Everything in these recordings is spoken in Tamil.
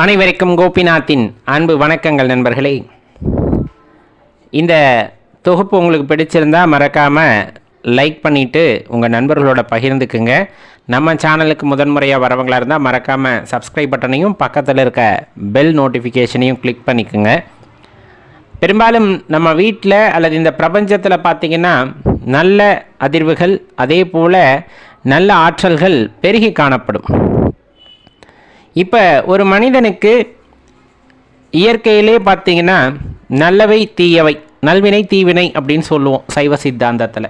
அனைவருக்கும் கோபிநாத்தின் அன்பு வணக்கங்கள் நண்பர்களே. இந்த தொகுப்பு உங்களுக்கு பிடிச்சிருந்தா மறக்காமல் லைக் பண்ணிவிட்டு உங்கள் நண்பர்களோட பகிர்ந்துக்குங்க. நம்ம சேனலுக்கு முதன்முறையாக வரவங்களாக இருந்தால் மறக்காமல் சப்ஸ்கிரைப் பட்டனையும் பக்கத்தில் இருக்க பெல் நோட்டிஃபிகேஷனையும் கிளிக் பண்ணிக்கோங்க. பெரும்பாலும் நம்ம வீட்டில் அல்லது இந்த பிரபஞ்சத்தில் பார்த்திங்கன்னா நல்ல அதிர்வுகள் அதே போல் நல்ல ஆற்றல்கள் பெருகி காணப்படும். இப்போ ஒரு மனிதனுக்கு இயற்கையிலே பார்த்தீங்கன்னா நல்லவை தீயவை நல்வினை தீவினை அப்படின்னு சொல்லுவோம் சைவ சித்தாந்தத்தில்.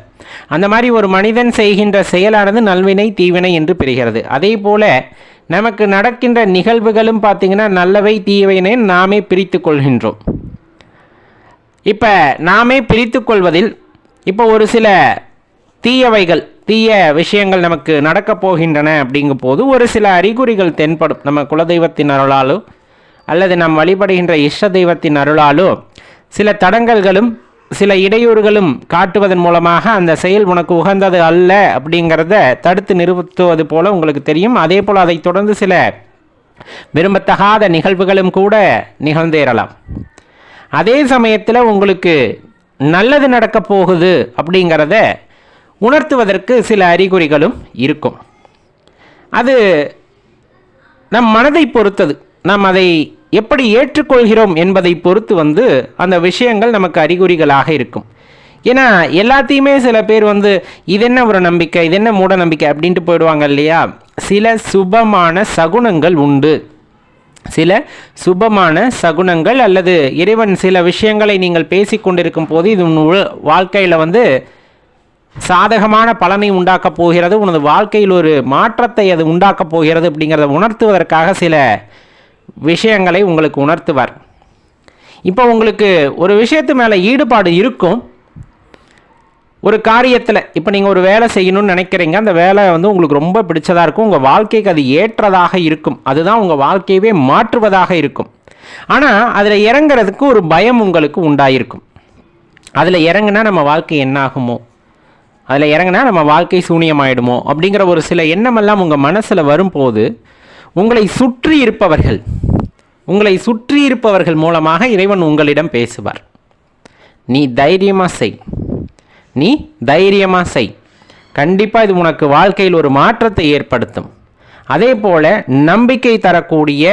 அந்த மாதிரி ஒரு மனிதன் செய்கின்ற செயலானது நல்வினை தீவினை என்று பெறுகிறது அதே போல் நமக்கு நடக்கின்ற நிகழ்வுகளும் பார்த்தீங்கன்னா நல்லவை தீவினை நாமே பிரித்து கொள்கின்றோம். இப்போ நாமே பிரித்து கொள்வதில் இப்போ ஒரு சில தீயவைகள் தீய விஷயங்கள் நமக்கு நடக்கப் போகின்றன அப்படிங்கும் போது ஒரு சில அறிகுறிகள் தென்படும். நம்ம குலதெய்வத்தின் அருளாலோ அல்லது நாம் வழிபடுகின்ற இஷ்ட தெய்வத்தின் அருளாலோ சில தடங்கல்களும் சில இடையூறுகளும் காட்டுவதன் மூலமாக அந்த செயல் உனக்கு உகந்தது அல்ல அப்படிங்கிறத தடுத்து நிறுத்துவது போல உங்களுக்கு தெரியும். அதே போல் அதைத் தொடர்ந்து சில விரும்பத்தகாத நிகழ்வுகளும் கூட நிகழ்ந்தேறலாம். அதே சமயத்தில் உங்களுக்கு நல்லது நடக்கப் போகுது அப்படிங்கிறத உணர்த்துவதற்கு சில அறிகுறிகளும் இருக்கும். அது நம் மனதை பொறுத்தது. நாம் அதை எப்படி ஏற்றுக்கொள்கிறோம் என்பதை பொறுத்து வந்து அந்த விஷயங்கள் நமக்கு அறிகுறிகளாக இருக்கும். ஏன்னா எல்லாத்தையுமே சில பேர் வந்து இது என்ன ஒரு நம்பிக்கை இது என்ன மூட நம்பிக்கை அப்படின்ட்டு போயிடுவாங்க இல்லையா? சில சுபமான சகுனங்கள் உண்டு. சில சுபமான சகுனங்கள் அல்லது இறைவன் சில விஷயங்களை நீங்கள் பேசிக்கொண்டிருக்கும் போது இது வாழ்க்கையில் வந்து சாதகமான பலனை உண்டாக்கப் போகிறது உனது வாழ்க்கையில் ஒரு மாற்றத்தை அது உண்டாக்கப் போகிறது அப்படிங்கிறத உணர்த்துவதற்காக சில விஷயங்களை உங்களுக்கு உணர்த்துவார். இப்போ உங்களுக்கு ஒரு விஷயத்து மேலே ஈடுபாடு இருக்கும். ஒரு காரியத்தில் இப்போ நீங்கள் ஒரு வேலை செய்யணும்னு நினைக்கிறீங்க அந்த வேலை வந்து உங்களுக்கு ரொம்ப பிடிச்சதாக இருக்கும் உங்கள் வாழ்க்கைக்கு அது ஏற்றதாக இருக்கும் அதுதான் உங்கள் வாழ்க்கையவே மாற்றுவதாக இருக்கும். ஆனால் அதில் இறங்குறதுக்கு ஒரு பயம் உங்களுக்கு உண்டாயிருக்கும். அதில் இறங்குனா நம்ம வாழ்க்கை என்னாகுமோ? அதில் இறங்குனா நம்ம வாழ்க்கை சூனியமாயிடுமோ? அப்படிங்கிற ஒரு சில எண்ணமெல்லாம் உங்கள் மனசில் வரும்போது உங்களை சுற்றி இருப்பவர்கள் உங்களை சுற்றி இருப்பவர்கள் மூலமாக இறைவன் உங்களிடம் பேசுவார். நீ தைரியமாக செய். நீ தைரியமாக செய். கண்டிப்பாக இது உனக்கு வாழ்க்கையில் ஒரு மாற்றத்தை ஏற்படுத்தும். அதே போல் நம்பிக்கை தரக்கூடிய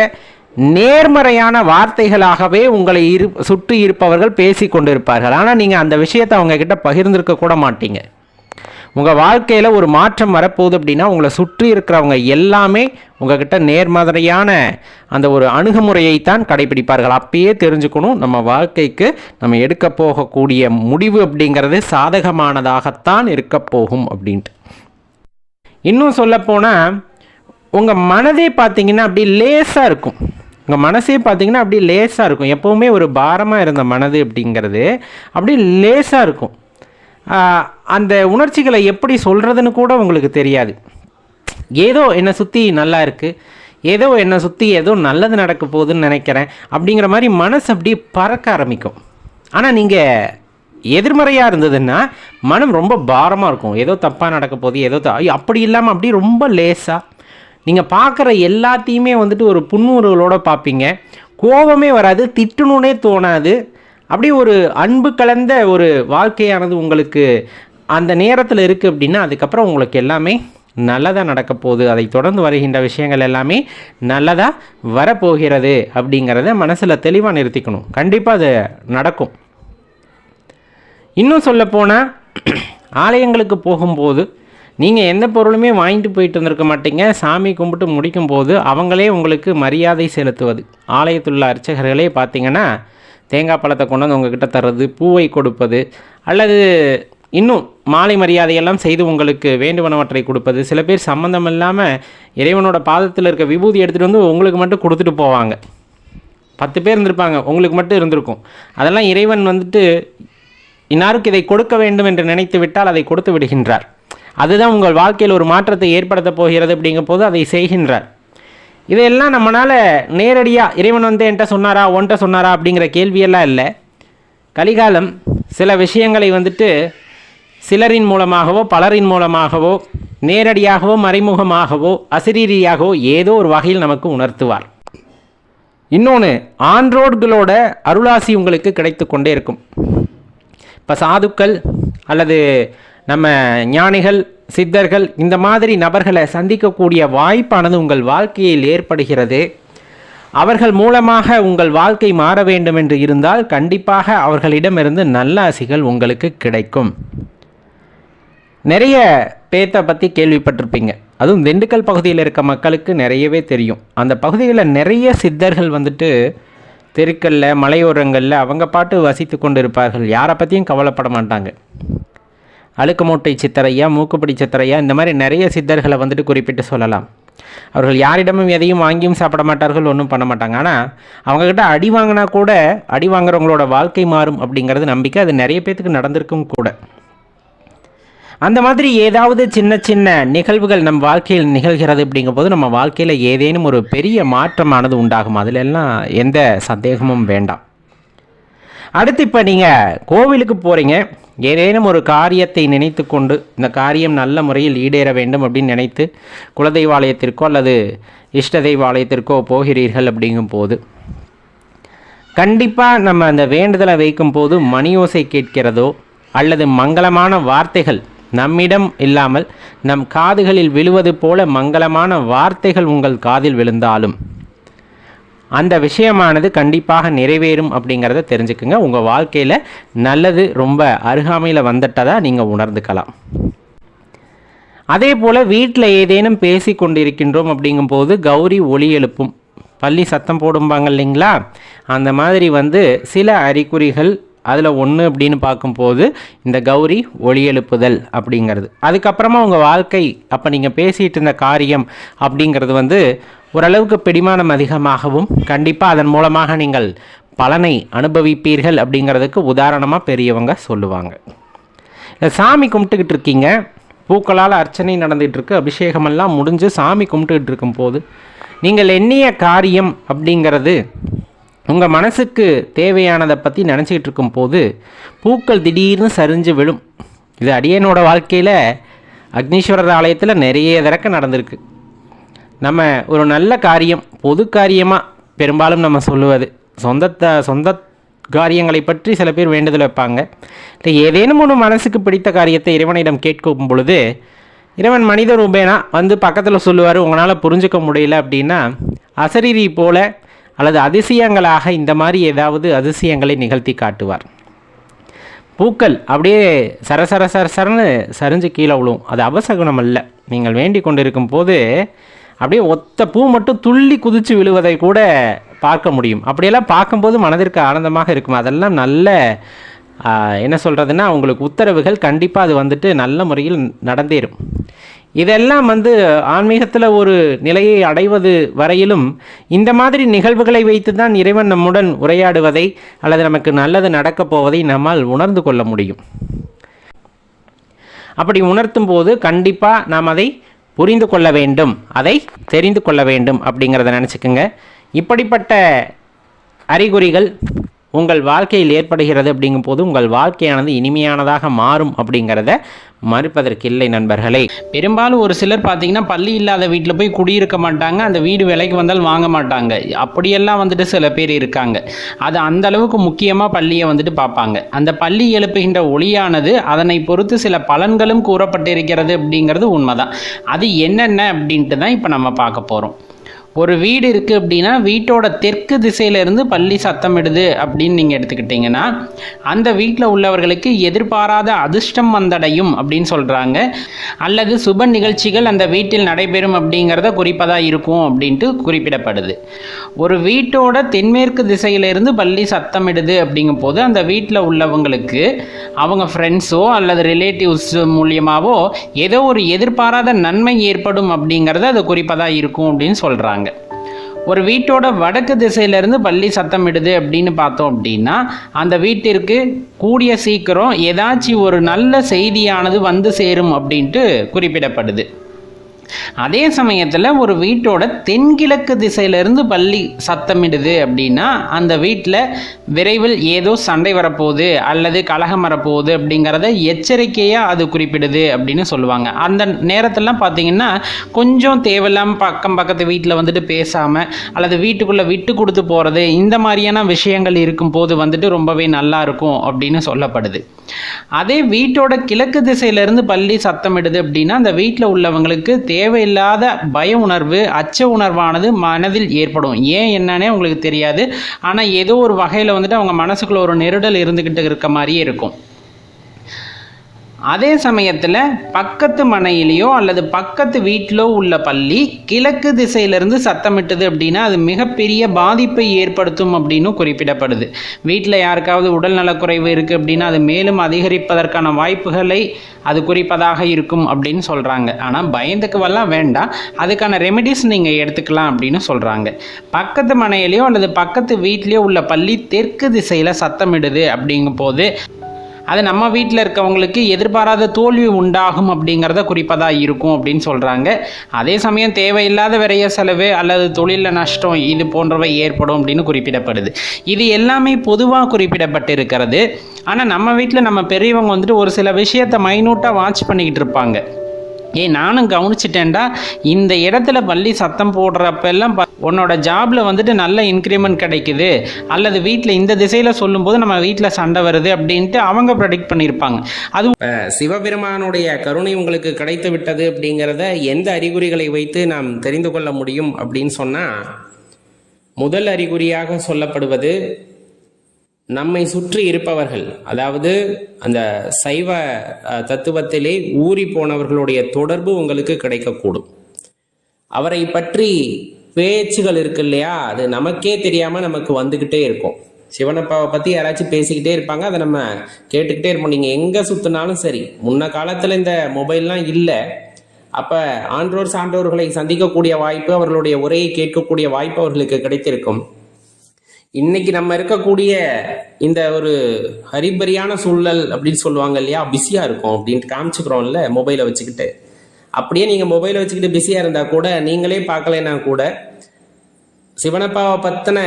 நேர்மறையான வார்த்தைகளாகவே உங்களை இரு சுற்றி இருப்பவர்கள் பேசி கொண்டிருப்பார்கள் ஆனால் நீங்கள் அந்த விஷயத்தை அவங்கக்கிட்ட பகிர்ந்திருக்க கூட மாட்டீங்க. உங்கள் வாழ்க்கையில் ஒரு மாற்றம் வரப்போகுது அப்படின்னா உங்களை சுற்றி இருக்கிறவங்க எல்லாமே உங்ககிட்ட நேர்மறையான அந்த ஒரு அணுகுமுறையை தான் கடைபிடிப்பார்கள். அப்பயே தெரிஞ்சுக்கணும் நம்ம வாழ்க்கைக்கு நம்ம எடுக்க போகக்கூடிய முடிவு அப்படிங்கிறது சாதகமானதாகத்தான் இருக்க போகும் அப்படின்ட்டு. இன்னும் சொல்லப்போனால் உங்கள் மனதே பார்த்தீங்கன்னா அப்படி லேசாக இருக்கும். உங்கள் மனசே பார்த்தீங்கன்னா அப்படி லேசாக இருக்கும். எப்போவுமே ஒரு பாரமாக இருந்த மனது அப்படிங்கிறது அப்படி லேசாக இருக்கும். அந்த உணர்ச்சிகளை எப்படி சொல்கிறதுன்னு கூட உங்களுக்கு தெரியாது. ஏதோ என்னை சுற்றி நல்லா இருக்குது ஏதோ என்னை சுற்றி ஏதோ நல்லது நடக்க போகுதுன்னு நினைக்கிறேன் அப்படிங்கிற மாதிரி மனசு அப்படியே பறக்க ஆரம்பிக்கும். ஆனால் நீங்கள் எதிர்மறையாக இருந்ததுன்னா மனம் ரொம்ப பாரமாக இருக்கும். ஏதோ தப்பாக நடக்க போகுது ஏதோ த- ஐயோ, அப்படி இல்லாமல் அப்படியே ரொம்ப லேசாக நீங்கள் பார்க்குற எல்லாத்தையுமே வந்துட்டு ஒரு புன்முறுவலோட பார்ப்பீங்க கோபமே வராது திட்டணுன்னே தோணாது. அப்படி ஒரு அன்பு கலந்த ஒரு வாழ்க்கையானது உங்களுக்கு அந்த நேரத்தில் இருக்குது அப்படின்னா அதுக்கப்புறம் உங்களுக்கு எல்லாமே நல்லதாக நடக்க போகுது. அதை தொடர்ந்து வருகின்ற விஷயங்கள் எல்லாமே நல்லதாக வரப்போகிறது அப்படிங்கிறத மனசில் தெளிவாக நிறுத்திக்கணும். கண்டிப்பாக அது நடக்கும். இன்னும் சொல்லப்போனால் ஆலயங்களுக்கு போகும்போது நீங்கள் எந்த பொருளுமே வாங்கிட்டு போயிட்டு வந்திருக்க மாட்டீங்க. சாமி கும்பிட்டு முடிக்கும் போது அவங்களே உங்களுக்கு மரியாதை செலுத்துவது. ஆலயத்தில் உள்ள அர்ச்சகர்களே பார்த்தீங்கன்னா தேங்காய் பழத்தை கொண்டு வந்து உங்ககிட்ட தர்றது பூவை கொடுப்பது அல்லது இன்னும் மாலை மரியாதையெல்லாம் செய்து உங்களுக்கு வேண்டுவனவற்றை கொடுப்பது. சில பேர் சம்மந்தம் இல்லாமல் இறைவனோட பாதத்தில் இருக்க விபூதி எடுத்துகிட்டு வந்து உங்களுக்கு மட்டும் கொடுத்துட்டு போவாங்க. பத்து பேர் இருந்திருப்பாங்க உங்களுக்கு மட்டும் இருந்திருக்கும். அதெல்லாம் இறைவன் வந்துட்டு இன்னாருக்கு இதை கொடுக்க வேண்டும் என்று நினைத்து விட்டால் அதை கொடுத்து விடுகின்றார். அதுதான் உங்கள் வாழ்க்கையில் ஒரு மாற்றத்தை ஏற்படுத்த போகிறது அப்படிங்கும் போது அதை செய்கின்றார். இதையெல்லாம் நம்மளால் நேரடியாக இறைவன் வந்து என்கிட்ட சொன்னாரா ஒன்ட்ட சொன்னாரா அப்படிங்கிற கேள்வியெல்லாம் இல்லை. கலிகாலம் சில விஷயங்களை வந்துட்டு சிலரின் மூலமாகவோ பலரின் மூலமாகவோ நேரடியாகவோ மறைமுகமாகவோ அசிரீரியாகவோ ஏதோ ஒரு வகையில் நமக்கு உணர்த்துவார். இன்னொன்று ஆண்ட்ரோட்களோட அருளாசி உங்களுக்கு கிடைத்து கொண்டே இருக்கும். இப்போ சாதுக்கள் அல்லது நம்ம ஞானிகள் சித்தர்கள் இந்த மாதிரி நபர்களை சந்திக்கக்கூடிய வாய்ப்பானது உங்கள் வாழ்க்கையில் ஏற்படுகிறது. அவர்கள் மூலமாக உங்கள் வாழ்க்கை மாற வேண்டும் என்று இருந்தால் கண்டிப்பாக அவர்களிடமிருந்து நல்ல ஆசைகள் உங்களுக்கு கிடைக்கும். நிறைய பேத்தை பற்றி கேள்விப்பட்டிருப்பீங்க. அதுவும் திண்டுக்கல் பகுதியில் இருக்க மக்களுக்கு நிறையவே தெரியும். அந்த பகுதிகளில் நிறைய சித்தர்கள் வந்துட்டு தெருக்களில் மலையோரங்களில் அவங்க பாட்டு வசித்து கொண்டு இருப்பார்கள் யாரை பற்றியும் கவலைப்பட மாட்டாங்க. அழுக்கு மூட்டை சித்தரையா மூக்குப்பிடி சித்தரையா இந்த மாதிரி நிறைய சித்தர்களை வந்துட்டு குறிப்பிட்டு சொல்லலாம். அவர்கள் யாரிடமும் எதையும் வாங்கியும் சாப்பிட மாட்டார்கள் ஒன்றும் பண்ண மாட்டாங்க. ஆனால் அவங்கக்கிட்ட அடி வாங்கினா கூட அடி வாங்குறவங்களோட வாழ்க்கை மாறும் அப்படிங்கிறது நம்பிக்கை அது நிறைய பேத்துக்கு நடந்திருக்கும் கூட. அந்த மாதிரி ஏதாவது சின்ன சின்ன நிகழ்வுகள் நம் வாழ்க்கையில் நிகழ்கிறது அப்படிங்கும்போது நம்ம வாழ்க்கையில் ஏதேனும் ஒரு பெரிய மாற்றமானது உண்டாகும்? அதிலெல்லாம் எந்த சந்தேகமும் வேண்டாம். அடுத்து இப்போ நீங்கள் கோவிலுக்கு போகிறீங்க ஏதேனும் ஒரு காரியத்தை நினைத்து கொண்டு இந்த காரியம் நல்ல முறையில் ஈடேற வேண்டும் அப்படின்னு நினைத்து குலதெய்வாலயத்திற்கோ அல்லது இஷ்ட தெய்வாலயத்திற்கோ போகிறீர்கள் அப்படிங்கும் போது கண்டிப்பாக நம்ம அந்த வேண்டுதலை வைக்கும் போது மணியோசை கேட்கிறதோ அல்லது மங்களமான வார்த்தைகள் நம்மிடம் இல்லாமல் நம் காதுகளில் விழுவது போல மங்களமான வார்த்தைகள் உங்கள் காதில் விழுந்தாலும் அந்த விஷயமானது கண்டிப்பாக நிறைவேறும் அப்படிங்கிறத தெரிஞ்சுக்குங்க. உங்கள் வாழ்க்கையில் நல்லது ரொம்ப அருகாமையில் வந்துட்டதாக நீங்கள் உணர்ந்துக்கலாம். அதே போல் வீட்டில் ஏதேனும் பேசி கொண்டிருக்கின்றோம் அப்படிங்கும்போது கௌரி ஒளி எழுப்பும். பள்ளி சத்தம் போடும்பாங்க இல்லைங்களா? அந்த மாதிரி வந்து சில அறிகுறிகள் அதில் ஒன்று அப்படின்னு பார்க்கும்போது இந்த கௌரி ஒளி எழுப்புதல் அப்படிங்கிறது. அதுக்கப்புறமா உங்கள் வாழ்க்கை அப்போ நீங்கள் பேசிகிட்டு இருந்த காரியம் அப்படிங்கிறது வந்து ஓரளவுக்கு பிடிமானம் அதிகமாகவும் கண்டிப்பாக அதன் மூலமாக நீங்கள் பலனை அனுபவிப்பீர்கள் அப்படிங்கிறதுக்கு உதாரணமாக பெரியவங்க சொல்லுவாங்க. இந்த சாமி கும்பிட்டுக்கிட்டு இருக்கீங்க பூக்களால் அர்ச்சனை நடந்துகிட்ருக்கு அபிஷேகமெல்லாம் முடிஞ்சு சாமி கும்பிட்டுக்கிட்டு இருக்கும்போது நீங்கள் எண்ணிய காரியம் அப்படிங்கிறது உங்கள் மனசுக்கு தேவையானதை பற்றி நினச்சிக்கிட்டு இருக்கும்போது பூக்கள் திடீர்னு சரிஞ்சு விழும். இது அடியனோட வாழ்க்கையில் அக்னீஸ்வரர் ஆலயத்தில் நிறைய தடக்க நடந்திருக்கு. நம்ம ஒரு நல்ல காரியம் பொது காரியமாக பெரும்பாலும் நம்ம சொல்லுவது. சொந்தத்தை சொந்த காரியங்களை பற்றி சில பேர் வேண்டுதல் வைப்பாங்க. இல்லை ஏதேனும் ஒன்று மனசுக்கு பிடித்த காரியத்தை இறைவனிடம் கேட்கும் பொழுது இறைவன் மனித ரூபேனா வந்து பக்கத்தில் சொல்லுவார் உங்களால் புரிஞ்சுக்க முடியல அப்படின்னா அசரீரி போல அல்லது அதிசயங்களாக இந்த மாதிரி ஏதாவது அதிசயங்களை நிகழ்த்தி காட்டுவார். பூக்கள் அப்படியே சரசர சரசரன்னு சரிஞ்சு கீழே விழும். அது அபசகுனம் அல்ல. நீங்கள் வேண்டி கொண்டிருக்கும் போது அப்படியே ஒத்த பூ மட்டும் துள்ளி குதித்து விழுவதை கூட பார்க்க முடியும். அப்படியெல்லாம் பார்க்கும்போது மனதிற்கு ஆனந்தமாக இருக்கும்? அதெல்லாம் நல்ல என்ன சொல்கிறதுன்னா உங்களுக்கு உத்தரவுகள் கண்டிப்பாக அது வந்துட்டு நல்ல முறையில் நடந்தேறும். இதெல்லாம் வந்து ஆன்மீகத்தில் ஒரு நிலையை அடைவது வரையிலும் இந்த மாதிரி நிகழ்வுகளை வைத்து தான் இறைவன் நம்முடன் உரையாடுவதை அல்லது நமக்கு நல்லது நடக்கப் போவதை நம்மால் உணர்ந்து கொள்ள முடியும். அப்படி உணர்த்தும் போது கண்டிப்பாக நாம் அதை புரிந்து கொள்ள வேண்டும். அதை தெரிந்து கொள்ள வேண்டும் அப்படிங்கிறத நினச்சிக்கோங்க. இப்படிப்பட்ட அறிகுறிகள் உங்கள் வாழ்க்கையில் ஏற்படுகிறது அப்படிங்கும்போது உங்கள் வாழ்க்கையானது இனிமையானதாக மாறும் அப்படிங்கிறத மறுப்பதற்கில்லை நண்பர்களே. பெரும்பாலும் ஒரு சிலர் பார்த்தீங்கன்னா பள்ளி இல்லாத வீட்டில் போய் குடியிருக்க மாட்டாங்க அந்த வீடு விலைக்கு வந்தால் வாங்க மாட்டாங்க. அப்படியெல்லாம் வந்துட்டு சில பேர் இருக்காங்க. அது அந்த அளவுக்கு முக்கியமாக பள்ளியை வந்துட்டு பார்ப்பாங்க. அந்த பள்ளி எழுப்புகின்ற ஒளியானது அதனை பொறுத்து சில பலன்களும் கூறப்பட்டிருக்கிறது அப்படிங்கிறது உண்மைதான். அது என்னென்ன அப்படின்ட்டு தான் இப்போ நம்ம பார்க்க போகிறோம் ஒரு வீடு இருக்குது அப்படின்னா வீட்டோட தெற்கு திசையிலேருந்து பள்ளி சத்தமிடுது அப்படின்னு நீங்கள் எடுத்துக்கிட்டிங்கன்னா அந்த வீட்டில் உள்ளவர்களுக்கு எதிர்பாராத அதிர்ஷ்டம் வந்தடையும் அப்படின்னு சொல்கிறாங்க அல்லது சுப நிகழ்ச்சிகள் அந்த வீட்டில் நடைபெறும் அப்படிங்கிறத குறிப்பதாக இருக்கும் அப்படின்ட்டு குறிப்பிடப்படுது. ஒரு வீட்டோட தென்மேற்கு திசையிலிருந்து பள்ளி சத்தமிடுது அப்படிங்கும் போது அந்த வீட்டில் உள்ளவங்களுக்கு அவங்க ஃப்ரெண்ட்ஸோ அல்லது ரிலேட்டிவ்ஸ் மூலியமாகவோ ஏதோ ஒரு எதிர்பாராத நன்மை ஏற்படும் அப்படிங்கிறத அது குறிப்பதாக இருக்கும் அப்படின்னு சொல்கிறாங்க ஒரு வீட்டோட வடக்கு திசையிலேருந்து பள்ளி சத்தமிடுது அப்படின்னு பார்த்தோம் அப்படின்னா அந்த வீட்டிற்கு கூடிய சீக்கிரம் ஏதாச்சும் ஒரு நல்ல செய்தியானது வந்து சேரும் அப்படின்ட்டு குறிப்பிடப்படுது. அதே சமயத்தில் ஒரு வீட்டோட தென்கிழக்கு திசையிலிருந்து பள்ளி சத்தமிடுது அப்படின்னா அந்த வீட்டில் விரைவில் ஏதோ சண்டை வரப்போகுது அல்லது கலகம் வரப்போகுது அப்படிங்கிறத எச்சரிக்கையாக அது குறிப்பிடுது அப்படின்னு சொல்லுவாங்க. அந்த நேரத்திலலாம் பார்த்தீங்கன்னா கொஞ்சம் தேவையில்லாமல் பக்கம் பக்கத்து வீட்டில் வந்துட்டு பேசாமல் அல்லது வீட்டுக்குள்ளே விட்டு கொடுத்து போகிறது இந்த மாதிரியான விஷயங்கள் இருக்கும்போது வந்துட்டு ரொம்பவே நல்லா இருக்கும் அப்படின்னு சொல்லப்படுது. அதே வீட்டோட கிழக்கு திசையிலிருந்து பள்ளி சத்தமிடுது அப்படின்னா அந்த வீட்டில் உள்ளவங்களுக்கு தேவையில்லாத பய உணர்வு அச்ச உணர்வானது மனதில் ஏற்படும். ஏன் என்னன்னே உங்களுக்கு தெரியாது. ஆனால் ஏதோ ஒரு வகையில் வந்துட்டு அவங்க மனசுக்குள்ள ஒரு நெருடல் இருந்துக்கிட்டு இருக்க மாதிரியே இருக்கும். அதே சமயத்தில் பக்கத்து மனையிலையோ அல்லது பக்கத்து வீட்டிலோ உள்ள பள்ளி கிழக்கு திசையிலிருந்து சத்தமிட்டது அப்படின்னா அது மிகப்பெரிய பாதிப்பை ஏற்படுத்தும் அப்படின்னு குறிப்பிடப்படுது. வீட்டில் யாருக்காவது உடல் நலக்குறைவு இருக்குது அப்படின்னா அது மேலும் அதிகரிப்பதற்கான வாய்ப்புகளை அது குறிப்பதாக இருக்கும் அப்படின்னு சொல்கிறாங்க ஆனால் பயந்துக்குவெல்லாம் வேண்டாம். அதுக்கான ரெமெடிஸ் நீங்கள் எடுத்துக்கலாம் அப்படின்னு சொல்கிறாங்க பக்கத்து மனையிலையோ அல்லது பக்கத்து வீட்லேயோ உள்ள பள்ளி தெற்கு திசையில் சத்தமிடுது அப்படிங்கும் போது அது நம்ம வீட்டில் இருக்கவங்களுக்கு எதிர்பாராத தோல்வி உண்டாகும் அப்படிங்கிறத குறிப்பதாக இருக்கும் அப்படின்னு சொல்கிறாங்க அதே சமயம் தேவையில்லாத விரைய செலவு அல்லது தொழிலில் நஷ்டம் இது போன்றவை ஏற்படும் அப்படின்னு குறிப்பிடப்படுது. இது எல்லாமே பொதுவாக குறிப்பிடப்பட்டிருக்கிறது. ஆனால் நம்ம வீட்டில் நம்ம பெரியவங்க வந்துட்டு ஒரு சில விஷயத்தை மைனூட்டாக வாட்ச் பண்ணிக்கிட்டு இருப்பாங்க. ஏய் நானும் கவனிச்சிட்டேன்டா. இந்த இடத்துல பள்ளி சத்தம் போடுறப்பெல்லாம் உன்னோட ஜாப்ல வந்துட்டு நல்ல இன்க்ரிமெண்ட் கிடைக்குது. அல்லது வீட்டில் இந்த திசையில் சொல்லும்போது நம்ம வீட்டில் சண்டை வருது அப்படின்ட்டு அவங்க ப்ரெடிக்ட் பண்ணியிருப்பாங்க. அது சிவபெருமானுடைய கருணை உங்களுக்கு கிடைத்து விட்டது அப்படிங்கிறத எந்த அறிகுறிகளை வைத்து நாம் தெரிந்து கொள்ள முடியும் அப்படின்னு சொன்னால் முதல் அறிகுறியாக சொல்லப்படுவது நம்மை சுற்றி இருப்பவர்கள் அதாவது அந்த சைவ தத்துவத்திலே ஊறி போனவர்களுடைய தொடர்பு உங்களுக்கு கிடைக்கக்கூடும். அவரை பற்றி பேச்சுகள் இருக்கு இல்லையா அது நமக்கே தெரியாம நமக்கு வந்துகிட்டே இருக்கும். சிவனப்பாவை பத்தி யாராச்சும் பேசிக்கிட்டே இருப்பாங்க அதை நம்ம கேட்டுக்கிட்டே இருப்போம். நீங்க எங்க சுத்தினாலும் சரி முன்ன காலத்துல இந்த மொபைல்லாம் இல்லை அப்ப ஆன்றோர் சான்றோர்களை சந்திக்கக்கூடிய வாய்ப்பு அவர்களுடைய உரையை கேட்கக்கூடிய வாய்ப்பு அவர்களுக்கு கிடைத்திருக்கும். இன்னைக்கு நம்ம இருக்கக்கூடிய இந்த ஒரு ஹரிபரியான சூழல் அப்படின்னு சொல்லுவாங்க இல்லையா? பிஸியாக இருக்கும் அப்படின்ட்டு காமிச்சுக்கிறோம்ல மொபைலை வச்சுக்கிட்டு. அப்படியே நீங்கள் மொபைலை வச்சுக்கிட்டு பிஸியாக இருந்தால் கூட நீங்களே பார்க்கலைன்னா கூட சிவனப்பாவை பற்றின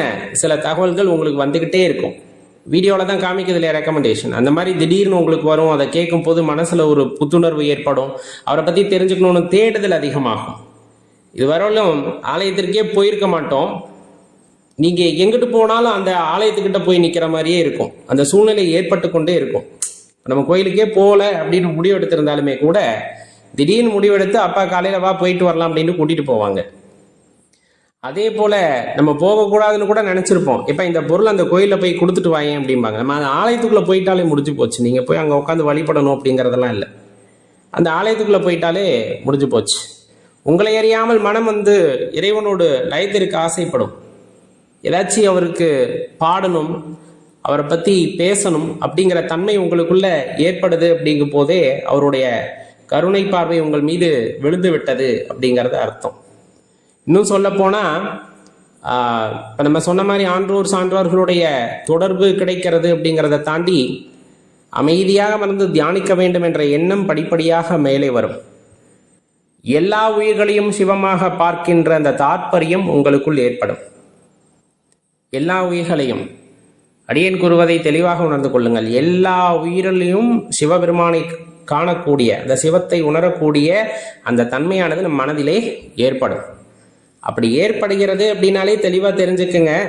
சில தகவல்கள் உங்களுக்கு வந்துக்கிட்டே இருக்கும். வீடியோவில் தான் காமிக்கிறது இல்லையா ரெக்கமெண்டேஷன் அந்த மாதிரி திடீர்னு உங்களுக்கு வரும் அதை கேட்கும் போது மனசில் ஒரு புத்துணர்வு ஏற்படும். அவரை பற்றி தெரிஞ்சுக்கணும்னு தேடுதல் அதிகமாகும். இது வரலும் ஆலயத்திற்கே போயிருக்க மாட்டோம். நீங்க எங்கிட்டு போனாலும் அந்த ஆலயத்துக்கிட்ட போய் நிக்கிற மாதிரியே இருக்கும். அந்த சூழ்நிலை ஏற்பட்டு கொண்டே இருக்கும். நம்ம கோயிலுக்கே போகல அப்படின்னு முடிவெடுத்திருந்தாலுமே கூட திடீர்னு முடிவெடுத்து அப்பா காலையில வா போயிட்டு வரலாம் அப்படின்னு கூட்டிட்டு போவாங்க. அதே போல நம்ம போகக்கூடாதுன்னு கூட நினைச்சிருப்போம். இப்போ இந்த பொருள் அந்த கோயிலில் போய் கொடுத்துட்டு வாயேன் அப்படிம்பாங்க. நம்ம அந்த ஆலயத்துக்குள்ளே போயிட்டாலே முடிஞ்சு போச்சு. நீங்கள் போய் அங்கே உட்காந்து வழிபடணும் அப்படிங்கிறதெல்லாம் இல்லை. அந்த ஆலயத்துக்குள்ளே போயிட்டாலே முடிஞ்சு போச்சு. உங்களை அறியாமல் மனம் வந்து இறைவனோடு லயத்திற்கு ஆசைப்படும். ஏதாச்சும் அவருக்கு பாடணும் அவரை பற்றி பேசணும் அப்படிங்கிற தன்மை உங்களுக்குள்ள ஏற்படுது அப்படிங்கும் போதே அவருடைய கருணை பார்வை உங்கள் மீது விழுந்து விட்டது அப்படிங்கறது அர்த்தம். இன்னும் சொல்ல போனால் இப்போ நம்ம சொன்ன மாதிரி ஆன்றோர் சான்றோர்களுடைய தொடர்பு கிடைக்கிறது அப்படிங்கிறத தாண்டி அமைதியாக மறந்து தியானிக்க வேண்டும் என்ற எண்ணம் படிப்படியாக மேலே வரும். எல்லா உயிர்களையும் சிவமாக பார்க்கின்ற அந்த தாற்பயம் உங்களுக்குள் ஏற்படும். எல்லா உயிர்களையும். அடியேன் கூறுவதை தெளிவாக உணர்ந்து கொள்ளுங்கள். எல்லா உயிரிலையும் சிவபெருமானை காணக்கூடிய அந்த சிவத்தை உணரக்கூடிய அந்த தன்மையானது நம் மனதிலே ஏற்படும். அப்படி ஏற்படுகிறது அப்படின்னாலே தெளிவாக தெரிஞ்சுக்குங்க.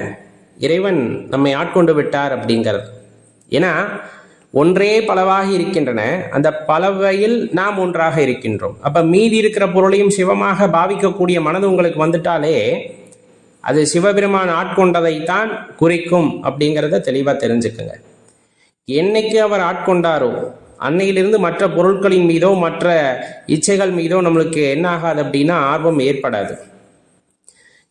இறைவன் நம்மை ஆட்கொண்டு விட்டார் அப்படிங்கிறது. ஏன்னா ஒன்றே பலவாக இருக்கின்றன. அந்த பலவையில் நாம் ஒன்றாக இருக்கின்றோம். அப்போ மீதி இருக்கிற பொருளையும் சிவமாக பாவிக்கக்கூடிய மனது உங்களுக்கு வந்துட்டாலே அது சிவபெருமான் ஆட்கொண்டதைத்தான் குறிக்கும் அப்படிங்கிறத தெளிவாக தெரிஞ்சுக்குங்க. என்னைக்கு அவர் ஆட்கொண்டாரோ அன்னையிலிருந்து மற்ற பொருட்களின் மீதோ மற்ற இச்சைகள் மீதோ நம்மளுக்கு என்ன ஆகாது அப்படின்னா ஆர்வம் ஏற்படாது.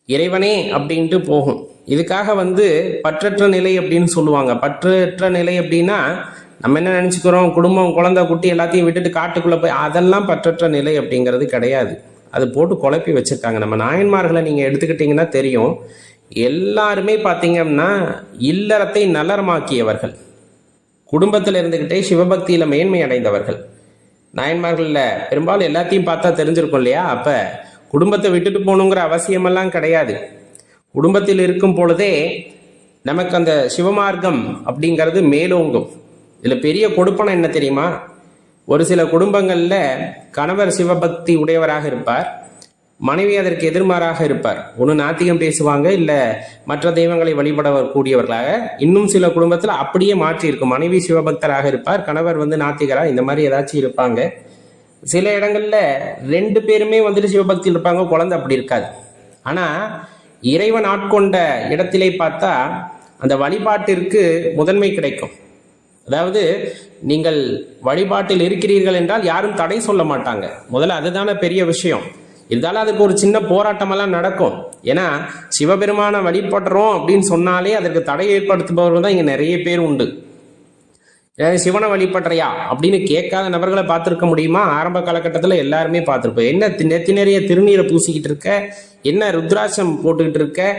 இறைவனே அப்படின்ட்டு போகும். இதுக்காக வந்து பற்றற்ற நிலை அப்படின்னு சொல்லுவாங்க. பற்றற்ற நிலை அப்படின்னா நம்ம என்ன நினச்சிக்கிறோம்? குடும்பம் குழந்தை குட்டி எல்லாத்தையும் விட்டுட்டு காட்டுக்குள்ளே போய் அதெல்லாம் பற்றற்ற நிலை அப்படிங்கிறது கிடையாது. அது போட்டு குழப்பி வச்சிருக்காங்க. நம்ம நாயன்மார்களை நீங்கள் எடுத்துக்கிட்டிங்கன்னா தெரியும். எல்லாருமே பார்த்தீங்கன்னா இல்லறத்தை நலரமாக்கியவர்கள் குடும்பத்தில் இருந்துக்கிட்டே சிவபக்தியில் மேன்மை அடைந்தவர்கள். நாயன்மார்களில் பெரும்பாலும் எல்லாத்தையும் பார்த்தா தெரிஞ்சிருக்கும் இல்லையா? அப்போ குடும்பத்தை விட்டுட்டு போகணுங்கிற அவசியமெல்லாம் கிடையாது. குடும்பத்தில் இருக்கும் பொழுதே நமக்கு அந்த சிவமார்க்கம் அப்படிங்கிறது மேலோங்கும். இதில் பெரிய கொடுப்பனை என்ன தெரியுமா? ஒரு சில குடும்பங்களில் கணவர் சிவபக்தி உடையவராக இருப்பார் மனைவி அதற்கு எதிர்மாறாக இருப்பார். ஒன்று நாத்திகம் பேசுவாங்க இல்லை மற்ற தெய்வங்களை வழிபட கூடியவர்களாக இன்னும் சில குடும்பத்தில் அப்படியே மாற்றி இருக்கும். மனைவி சிவபக்தராக இருப்பார் கணவர் வந்து நாத்திகரா இந்த மாதிரி ஏதாச்சும் இருப்பாங்க. சில இடங்களில் ரெண்டு பேருமே வந்துட்டு சிவபக்தியில் இருப்பாங்க குழந்தை அப்படி இருக்காது. ஆனால் இறைவன் ஆட்கொண்ட இடத்திலே பார்த்தா அந்த வழிபாட்டிற்கு முதன்மை கிடைக்கும். அதாவது நீங்கள் வழிபாட்டில் இருக்கிறீர்கள் என்றால் யாரும் தடை சொல்ல மாட்டாங்க. முதல்ல அதுதானே பெரிய விஷயம். இருந்தாலும் அதுக்கு ஒரு சின்ன போராட்டமெல்லாம் நடக்கும். ஏன்னா சிவபெருமானை வழிபடுறோம் அப்படின்னு சொன்னாலே அதற்கு தடை ஏற்படுத்துபவர்கள் தான் இங்கே நிறைய பேர் உண்டு. சிவனை வழிபடுறியா? அப்படின்னு கேட்காத நபர்களை பார்த்துருக்க முடியுமா? ஆரம்ப காலகட்டத்தில் எல்லாருமே பார்த்துருப்போம். என்ன தி- நெத்தி நிறைய திருநீரை பூசிக்கிட்டு இருக்க? என்ன ருத்ராட்சம் போட்டுக்கிட்டு இருக்க?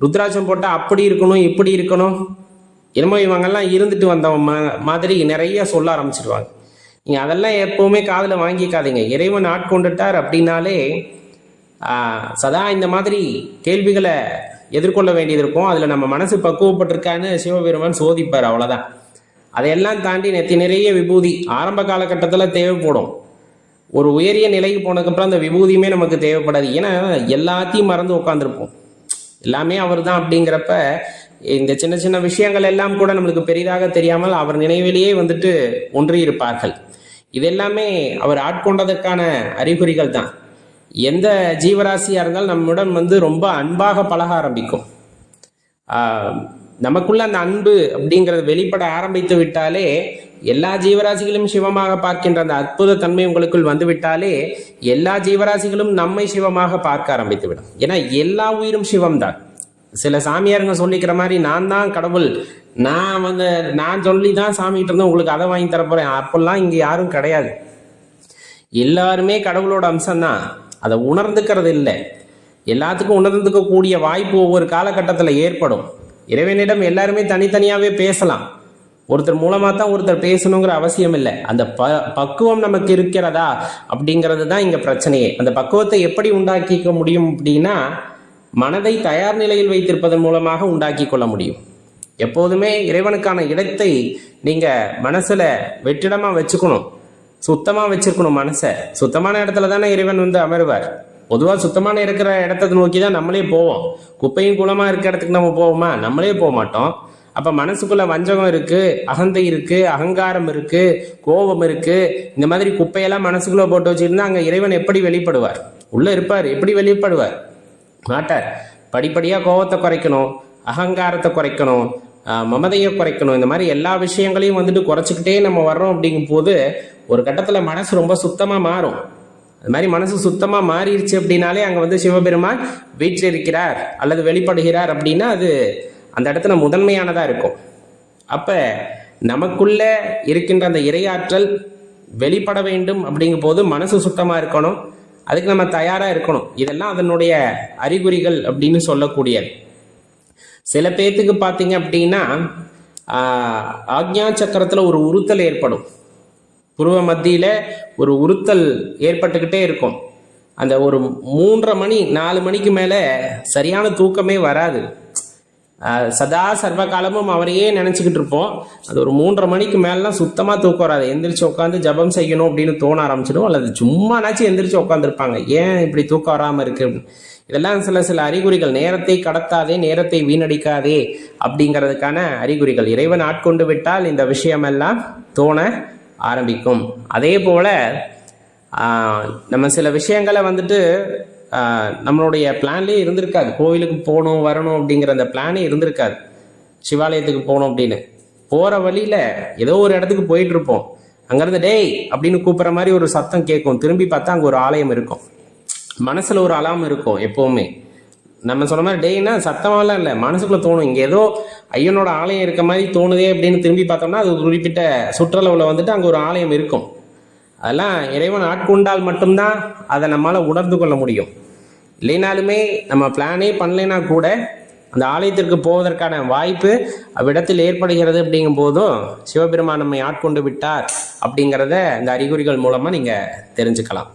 ருத்ராட்சம் போட்டால் அப்படி இருக்கணும் இப்படி இருக்கணும்? என்னமோ இவங்கெல்லாம் இருந்துட்டு வந்தவன் மாதிரி நிறைய சொல்ல ஆரம்பிச்சிருவாங்க. நீங்கள் அதெல்லாம் எப்போவுமே காதில் வாங்கிக்காதீங்க. இறைவன் ஆட்கொண்டுட்டார் அப்படின்னாலே சதா இந்த மாதிரி கேள்விகளை எதிர்கொள்ள வேண்டியது இருக்கும். அதில் நம்ம மனசு பக்குவப்பட்டிருக்கான்னு சிவபெருமான் சோதிப்பார் அவ்வளோதான் அதையெல்லாம் தாண்டி நெத்தி நிறைய விபூதி ஆரம்ப காலகட்டத்தில் தேவைப்படும். ஒரு உயரிய நிலைக்கு போனதுக்கப்புறம் அந்த விபூதியுமே நமக்கு தேவைப்படாது. ஏன்னா எல்லாத்தையும் மறந்து உட்காந்துருப்போம் எல்லாமே அவர் தான் அப்படிங்கிறப்ப இந்த சின்ன சின்ன விஷயங்கள் எல்லாம் கூட நம்மளுக்கு பெரிதாக தெரியாமல் அவர் நினைவிலேயே வந்துட்டு ஒன்றியிருப்பார்கள். இதெல்லாமே இது எல்லாமே அவர் ஆட்கொண்டதற்கான அறிகுறிகள் தான். எந்த ஜீவராசியாக இருந்தாலும் நம்முடன் வந்து ரொம்ப அன்பாக பழக ஆரம்பிக்கும். நமக்குள்ள அந்த அன்பு அப்படிங்கிறது வெளிப்பட ஆரம்பித்து விட்டாலே எல்லா ஜீவராசிகளும் சிவமாக பார்க்கின்ற அந்த அற்புத தன்மை உங்களுக்குள் வந்து விட்டாலே எல்லா ஜீவராசிகளும் நம்மை சிவமாக பார்க்க ஆரம்பித்து விடும் ஏன்னா எல்லா உயிரும் சிவம் தான் சில சாமியாருங்க சொல்லிக்கிற மாதிரி நான் தான் கடவுள். நான் வந்து நான் சொல்லி தான் சாமிகிட்ட இருந்து உங்களுக்கு அதை வாங்கி தரப்போறேன். அப்பெல்லாம் இங்கே யாரும் கிடையாது. எல்லாருமே கடவுளோட அம்சம்தான். அதை உணர்ந்துக்கிறது இல்லை. எல்லாத்துக்கும் உணர்ந்துக்க கூடிய வாய்ப்பு ஒவ்வொரு காலகட்டத்தில் ஏற்படும். இறைவனிடம் எல்லாருமே தனித்தனியாகவே பேசலாம். ஒருத்தர் மூலமாக தான் ஒருத்தர் பேசணுங்கிற அவசியம் இல்லை. அந்த ப பக்குவம் நமக்கு இருக்கிறதா அப்படிங்கிறது தான் இங்கே பிரச்சனையே. அந்த பக்குவத்தை எப்படி உண்டாக்கிக்க முடியும் அப்படின்னா மனதை தயார் நிலையில் வைத்திருப்பதன் மூலமாக உண்டாக்கி கொள்ள முடியும். எப்போதுமே இறைவனுக்கான இடத்தை நீங்கள் மனசில் வெற்றிடமாக வச்சுக்கணும். சுத்தமாக வச்சிருக்கணும் மனசை. சுத்தமான இடத்துல தானே இறைவன் வந்து அமருவார். பொதுவாக சுத்தமான இருக்கிற இடத்த நோக்கி தான் நம்மளே போவோம். குப்பையும் குளமாக இருக்கிற இடத்துக்கு நம்ம போவோமா? நம்மளே போக மாட்டோம். அப்போ மனசுக்குள்ளே வஞ்சகம் இருக்குது அகந்தை இருக்குது அகங்காரம் இருக்குது கோபம் இருக்குது இந்த மாதிரி குப்பையெல்லாம் மனசுக்குள்ளே போட்டு வச்சிருந்தா அங்கே இறைவன் எப்படி வெளிப்படுவார்? உள்ளே இருப்பார். எப்படி வெளிப்படுவார்? மாட்டார். படிப்படியாக கோபத்தை குறைக்கணும் அகங்காரத்தை குறைக்கணும் மமதையை குறைக்கணும். இந்த மாதிரி எல்லா விஷயங்களையும் வந்துட்டு குறைச்சிக்கிட்டே நம்ம வர்றோம் அப்படிங்கும் போது ஒரு கட்டத்தில் மனசு ரொம்ப சுத்தமாக மாறும். அது மாதிரி மனசு சுத்தமாக மாறிடுச்சு அப்படின்னாலே அங்கே வந்து சிவபெருமான் வீட்டில் இருக்கிறார் அல்லது வெளிப்படுகிறார் அப்படின்னா அது அந்த இடத்துல முதன்மையானதாக இருக்கும். அப்போ நமக்குள்ளே இருக்கின்ற அந்த இரையாற்றல் வெளிப்பட வேண்டும் அப்படிங்கும் போது மனசு சுத்தமாக இருக்கணும். அதுக்கு நம்ம தயாராக இருக்கணும். இதெல்லாம் அதனுடைய அறிகுறிகள் அப்படின்னு சொல்லக்கூடியது. சில பேர்த்துக்கு பார்த்தீங்க அப்படின்னா ஆக்ஞா சக்கரத்தில் ஒரு உறுத்தல் ஏற்படும். புருவ மத்தியில் ஒரு உறுத்தல் ஏற்பட்டுக்கிட்டே இருக்கும். அந்த ஒரு மூன்றரை மணி நாலு மணிக்கு மேலே சரியான தூக்கமே வராது. சதா சர்வ காலமும் அவரையே நினச்சிக்கிட்டு இருப்போம். அது ஒரு மூன்றரை மணிக்கு மேலாம் சுத்தமாக தூக்கம் வராது. எந்திரிச்சு உட்காந்து ஜபம் செய்யணும் அப்படின்னு தோண ஆரம்பிச்சிடும். அல்லது சும்மானாச்சும் எந்திரிச்சு உட்காந்துருப்பாங்க. ஏன் இப்படி தூக்கம் வராமல் இருக்கு? அப்படின்னு. இதெல்லாம் சில சில அறிகுறிகள். நேரத்தை கடத்தாதே நேரத்தை வீணடிக்காதே அப்படிங்கிறதுக்கான அறிகுறிகள். இறைவன் ஆட்கொண்டு விட்டால் இந்த விஷயமெல்லாம் தோண ஆரம்பிக்கும். அதே போல நம்ம சில விஷயங்களை வந்துட்டு நம்மளுடைய பிளான்லேயே இருந்திருக்காது. கோவிலுக்கு போகணும் வரணும் அப்படிங்கிற அந்த பிளானே இருந்திருக்காது. சிவாலயத்துக்கு போகணும் அப்படின்னு. போகிற வழியில் ஏதோ ஒரு இடத்துக்கு போயிட்டுருப்போம். அங்கேருந்து டேய் அப்படின்னு கூப்பிட்ற மாதிரி ஒரு சத்தம் கேட்கும். திரும்பி பார்த்தா அங்கே ஒரு ஆலயம் இருக்கும். மனசில் ஒரு அலாம் இருக்கும் எப்போவுமே. நம்ம சொன்ன மாதிரி டெய்னா சத்தமாலாம் இல்லை. மனசுக்குள்ள தோணும். இங்கே ஏதோ ஐயனோட ஆலயம் இருக்க மாதிரி தோணுதே அப்படின்னு திரும்பி பார்த்தோம்னா அது ஒரு குறிப்பிட்ட சுற்றளவில் வந்துட்டு அங்கே ஒரு ஆலயம் இருக்கும். அதெல்லாம் இறைவன் ஆட்கொண்டால் மட்டும்தான் அதை நம்மளால் உணர்ந்து கொள்ள முடியும். இல்லைனாலுமே நம்ம பிளானே பண்ணலைன்னா கூட அந்த ஆலயத்திற்கு போவதற்கான வாய்ப்பு அவ்விடத்தில் ஏற்படுகிறது அப்படிங்கும் போதும் சிவபெருமான் நம்மை ஆட்கொண்டு விட்டார் அப்படிங்கிறத இந்த அறிகுறிகள் மூலமாக நீங்கள் தெரிஞ்சுக்கலாம்.